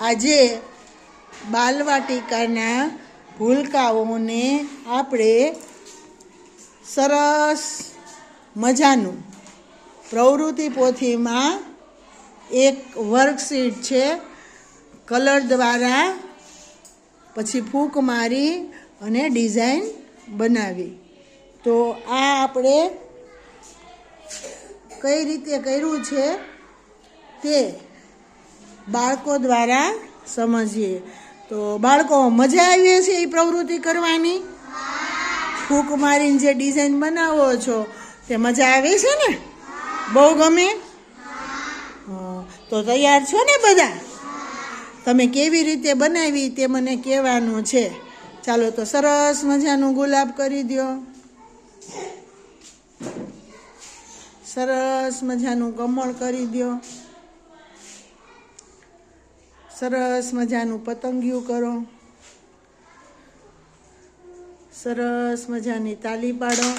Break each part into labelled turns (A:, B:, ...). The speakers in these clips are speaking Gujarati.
A: આજે બાલવાટિકાના ભૂલકાઓને આપણે સરસ મજાનું પ્રવૃત્તિ પોથીમાં એક વર્કશીટ છે, કલર દ્વારા પછી ફૂંક મારી અને ડિઝાઇન બનાવી. તો આ આપણે કઈ રીતે કર્યું છે તે બાળકો દ્વારા સમજીએ. તો બાળકો, મજા આવી હશે એ પ્રવૃત્તિ કરવાની? ફૂંક મારીને જે ડિઝાઇન બનાવો છો, તે મજા આવે છે ને? બહુ ગમે? તો તૈયાર છો ને બધા? તમે કેવી રીતે બનાવી તે મને કહેવાનું છે. ચાલો તો સરસ મજાનું ગુલાબ કરી દો સરસ મજાનું કમળ કરી દો સરસ મજાનું પતંગિયું કરો. સરસ મજાની તાલી પાડો.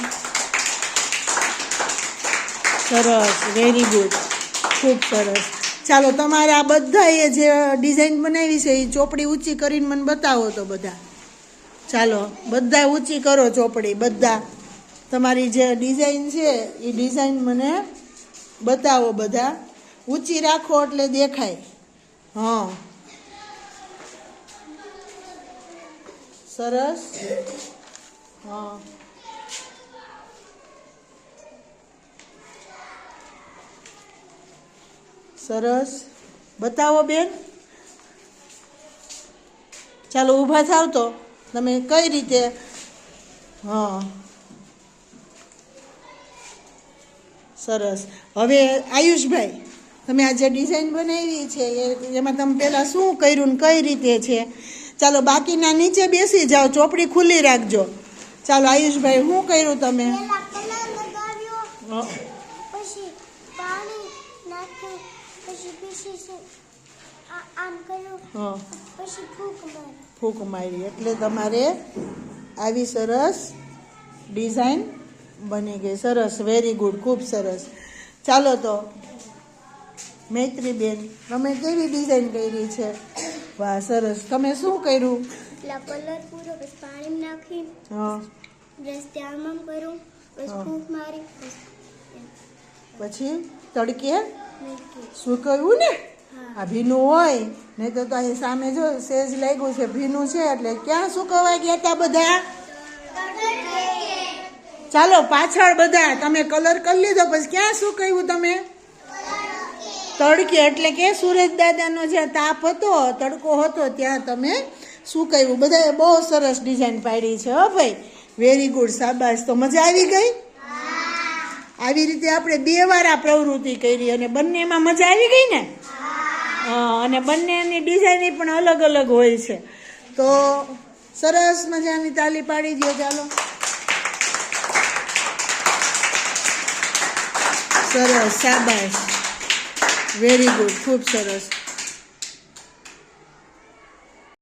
A: સરસ વેરી ગુડ ખૂબ સરસ. ચાલો, તમારે આ બધાએ જે ડિઝાઇન બનાવી છે, એ ચોપડી ઊંચી કરીને મને બતાવો તો બધા. ચાલો બધા ઊંચી કરો ચોપડી, બધા. તમારી જે ડિઝાઇન છે, એ ડિઝાઇન મને બતાવો બધા. ઊંચી રાખો એટલે દેખાય. હા. સરસ. હા. સરસ. બતાવો બેન. ચાલો, ઊભા થાવ તો. તમે કઈ રીતે? હા. સરસ. હવે આયુષભાઈ, તમે આ જે ડિઝાઇન બનાવી છે એમાં તમે પહેલાં શું કર્યું ને કઈ રીતે છે? ચાલો બાકીના નીચે બેસી જાઓ ચોપડી ખુલ્લી રાખજો. ચાલો આયુષભાઈ શું કર્યું તમે?
B: ફૂંક મારી.
A: એટલે તમારે આવી સરસ ડિઝાઇન બની ગઈ. સરસ વેરી ગુડ ખૂબ સરસ. ચાલો તો મૈત્રીબેન તમે કેવી ડિઝાઇન કરી છે? વાહ સરસ. તમે શું કર્યું?
B: કલર પૂરો બસ પાણી નાખી
A: હા.
B: બ્રશ ત્યાં આમ કર્યું પછી ફૂંક મારી
A: પછી તડકે? સુકવ્યું ને? આ ભીનું હોય નહીં તો અહીં સામે જો સેજ લાગ્યું છે ભીનું છે એટલે ક્યાં સુકવાઈ ગયા હતા બધા? ચાલો પાછળ બધા તમે કલર કરી લીધો પછી ક્યાં સુકવ્યું તમે? તડકે, એટલે કે સુરેશ દાદાનો જે તાપ હતો, તડકો હતો, ત્યાં તમે શું સુકાવ્યું બધાએ બહુ સરસ ડિઝાઇન પાડી છે, હો ભાઈ. વેરી ગુડ શાબાશ. તો મજા આવી ગઈ? આવી રીતે આપણે બે વાર આ પ્રવૃત્તિ કરી અને બંનેમાં મજા આવી ગઈ ને? અને બંનેની ડિઝાઇન પણ અલગ અલગ હોય છે. તો સરસ મજાની તાલી પાડી દો ચાલો. સરસ, શાબાશ. વેરી ગુડ ખૂબ સરસ